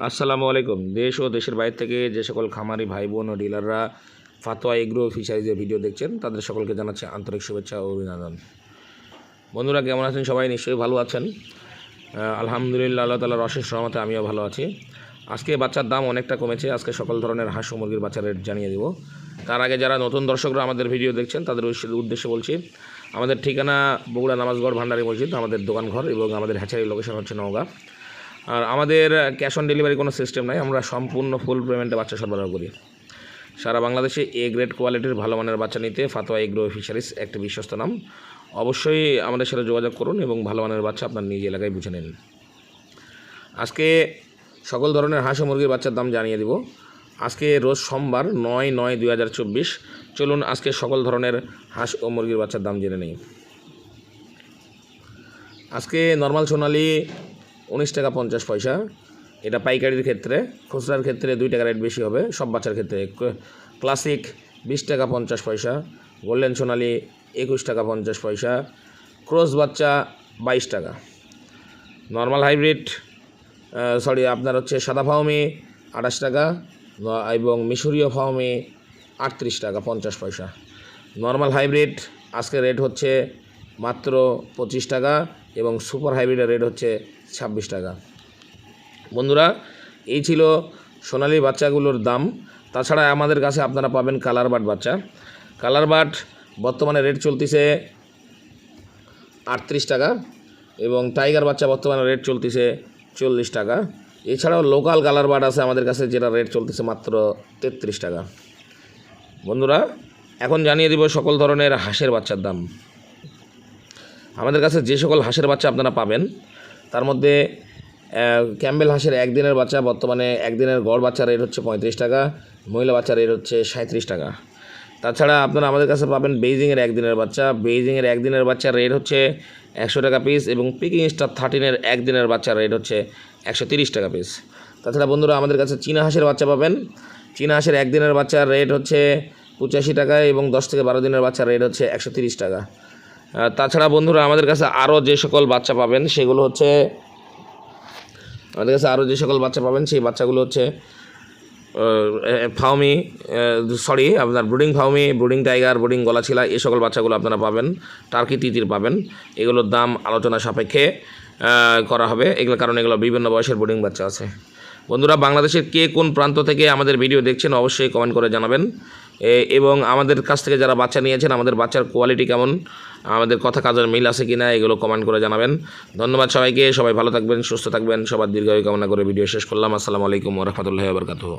আসসালামু আলাইকুম। দেশ ও দেশের বাইরে থেকে যে সকল খামারি ভাই বোন ও ডিলাররা ফাতোয়া এগ্রো ফিশারিজের ভিডিও দেখছেন, তাদের সকলকে জানাচ্ছি আন্তরিক শুভেচ্ছা ও অভিনন্দন। বন্ধুরা, কেমন আছেন সবাই? নিশ্চয়ই ভালো আছেন। আলহামদুলিল্লাহ, আল্লাহ তালার অশেষ রহমতে আমিও ভালো আছি। আজকে বাচ্চার দাম অনেকটা কমেছে। আজকে সকল ধরনের হাঁস ও মুরগির বাচ্চার রেট জানিয়ে দেবো। তার আগে যারা নতুন দর্শকরা আমাদের ভিডিও দেখছেন, তাদের উদ্দেশ্যে- বলছি, আমাদের ঠিকানা বগুড়া নামাজগড় ভান্ডারি মসজিদ, আমাদের দোকান ঘর এবং আমাদের হ্যাচারি লোকেশন হচ্ছে নওগাঁ। আর আমাদের ক্যাশ অন ডেলিভারি কোনো সিস্টেম নাই, আমরা সম্পূর্ণ ফুল পেমেন্টে বাচ্চা সরবরাহ করি। সারা বাংলাদেশে এ গ্রেড কোয়ালিটির ভালো মানের বাচ্চা নিতে ফাতোয়া এগ্রো ফিশারিস একটি বিশ্বস্ত নাম। অবশ্যই আমাদের সাথে যোগাযোগ করুন এবং ভালো মানের বাচ্চা আপনার নিজ এলাকায় বুঝে নিন। আজকে সকল ধরনের হাঁস ও মুরগির বাচ্চার দাম জানিয়ে দিব। আজকে রোজ সোমবার নয় নয় দুই হাজার চব্বিশ। চলুন আজকে সকল ধরনের হাঁস ও মুরগির বাচ্চার দাম জেনে নিই। আজকে নর্মাল সোনালি উনিশ টাকা পঞ্চাশ পয়সা। এটা পাইকারির ক্ষেত্রে, খুচরার ক্ষেত্রে দুই টাকা রেট বেশি হবে, সব বাচ্চার ক্ষেত্রে। ক্লাসিক, বিশ টাকা পঞ্চাশ পয়সা, গোল্ডেন সোনালি, একুশ টাকা পঞ্চাশ পয়সা ক্রস বাচ্চা বাইশ টাকা। নর্মাল হাইব্রিড সরি, আপনার হচ্ছে সাদা ফাউমি আঠাশ টাকা এবং মিশরীয় ফাউমি আটত্রিশ টাকা পঞ্চাশ পয়সা। নর্মাল হাইব্রিড, আজকে রেট হচ্ছে মাত্র পঁচিশ টাকা এবং সুপার হাইব্রিডের রেট হচ্ছে ছাব্বিশ টাকা। বন্ধুরা, এই ছিল সোনালি বাচ্চাগুলোর দাম। তাছাড়া আমাদের কাছে আপনারা পাবেন কালার বাট বাচ্চা। কালার বাট বর্তমানে রেট চলতেছে আটত্রিশ টাকা এবং টাইগার বাচ্চা বর্তমানে রেট চলতেছে চল্লিশ টাকা। এছাড়াও লোকাল কালার বাট আছে আমাদের কাছে যেটা রেট চলতেছে মাত্র তেত্রিশ টাকা। বন্ধুরা, এখন জানিয়ে দিব সকল ধরনের হাঁসের বাচ্চার দাম। আমাদের কাছে যে সকল হাঁসের বাচ্চা আপনারা পাবেন, তার মধ্যে ক্যাম্বেল হাঁসের একদিনের বাচ্চা, বর্তমানে একদিনের গড় বাচ্চার রেট হচ্ছে পঁয়ত্রিশ টাকা, মহিলা বাচ্চার রেট হচ্ছে সাঁত্রিশ টাকা। তাছাড়া আপনারা আমাদের কাছে পাবেন বেইজিংয়ের একদিনের বাচ্চা, বেইজিংয়ের একদিনের বাচ্চার রেট হচ্ছে একশো টাকা পিস এবং পিকিং স্টার থার্টিনের একদিনের বাচ্চার রেট হচ্ছে একশো তিরিশ টাকা পিস তাছাড়া বন্ধুরা, আমাদের কাছে চীনা হাঁসের বাচ্চা পাবেন। চীনা হাঁসের একদিনের বাচ্চার রেট হচ্ছে পঁচাশি টাকা এবং দশ থেকে বারো দিনের বাচ্চার রেট হচ্ছে একশো টাকা। তাছাড়া বন্ধুরা, আমাদের কাছে আরও যে সকল বাচ্চা পাবেন, সেগুলো হচ্ছে, আমাদের কাছে আরও যে সকল বাচ্চা পাবেন, সেই বাচ্চাগুলো হচ্ছে ফাউমি সরি, আপনার ব্রুডিং ফাউমি ব্রুডিং টাইগার, ব্রুডিং গলাছিলা এই সকল বাচ্চাগুলো আপনারা পাবেন, টার্কি তিতির পাবেন। এগুলোর দাম আলোচনা সাপেক্ষে করা হবে। এগুলোর কারণে এগুলো বিভিন্ন বয়সের ব্রুডিং বাচ্চা আছে। বন্ধুরা, বাংলাদেশের কে কোন প্রান্ত থেকে আমাদের ভিডিও দেখছেন, অবশ্যই কমেন্ট করে জানাবেন। এবং আমাদের কাছ থেকে যারা বাচ্চা নিয়েছেন, আমাদের বাচ্চার কোয়ালিটি কেমন, আমাদের কথা কাজের মিল আছে কি না এগুলো কমেন্ট করে জানাবেন। ধন্যবাদ সবাইকে, সবাই ভালো থাকবেন, সুস্থ থাকবেন, সবার দীর্ঘায়ু কামনা করে ভিডিও শেষ করলাম। আসসালামু আলাইকুম রহমতুল্লাহ বরকাতুহ।